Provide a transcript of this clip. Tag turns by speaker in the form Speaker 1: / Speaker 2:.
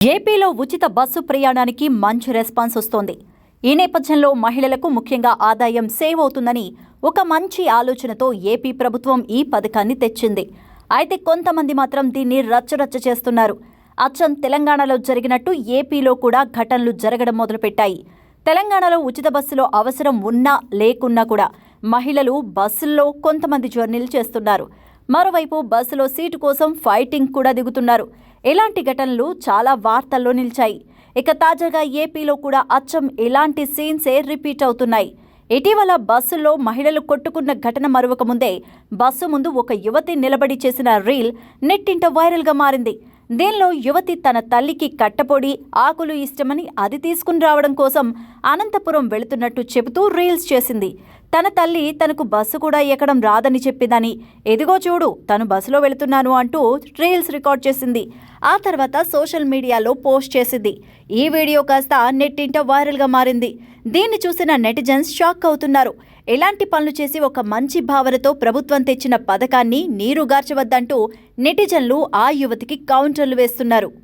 Speaker 1: ఏపీలో ఉచిత బస్సు ప్రయాణానికి మంచి రెస్పాన్స్ వస్తోంది. ఈ నేపథ్యంలో మహిళలకు ముఖ్యంగా ఆదాయం సేవ్ అవుతుందని ఒక మంచి ఆలోచనతో ఏపీ ప్రభుత్వం ఈ పథకాన్ని తెచ్చింది. అయితే కొంతమంది మాత్రం దీన్ని రచ్చరచ్చ చేస్తున్నారు. అచ్చం తెలంగాణలో జరిగినట్టు ఏపీలో కూడా ఘటనలు జరగడం మొదలుపెట్టాయి. తెలంగాణలో ఉచిత బస్సులో అవసరం ఉన్నా లేకున్నా కూడా మహిళలు బస్సుల్లో కొంతమంది జర్నీలు చేస్తున్నారు. మరోవైపు బస్సులో సీటు కోసం ఫైటింగ్ కూడా దిగుతున్నారు. ఇలాంటి ఘటనలు చాలా వార్తల్లో నిలిచాయి. ఇక తాజాగా ఏపీలో కూడా అచ్చం ఇలాంటి సీన్సే రిపీట్ అవుతున్నాయి. ఇటీవల బస్సులో మహిళలు కొట్టుకున్న ఘటన మరొక ముందే బస్సు ముందు ఒక యువతి నిలబడి చేసిన రీల్ నెట్టింట వైరల్గా మారింది. దీనిలో యువతి తన తల్లికి కట్టపొడి ఆకులు ఇష్టమని అది తీసుకుని రావడం కోసం అనంతపురం వెళుతున్నట్టు చెబుతూ రీల్స్ చేసింది. తన తల్లి తనకు బస్సు కూడా ఎక్కడం రాదని చెప్పిందని ఎదిగో చూడు తను బస్సులో వెళుతున్నాను అంటూ రీల్స్ రికార్డ్ చేసింది. ఆ తర్వాత సోషల్ మీడియాలో పోస్ట్ చేసింది. ఈ వీడియో కాస్త నెట్టింట వైరల్గా మారింది. దీన్ని చూసిన నెటిజన్స్ షాక్ అవుతున్నారు. ఎలాంటి పనులు చేసి ఒక మంచి భావనతో ప్రభుత్వం తెచ్చిన పథకాన్ని నీరుగార్చవద్దంటూ నెటిజన్లు ఆ యువతికి కౌంటర్లు వేస్తున్నారు.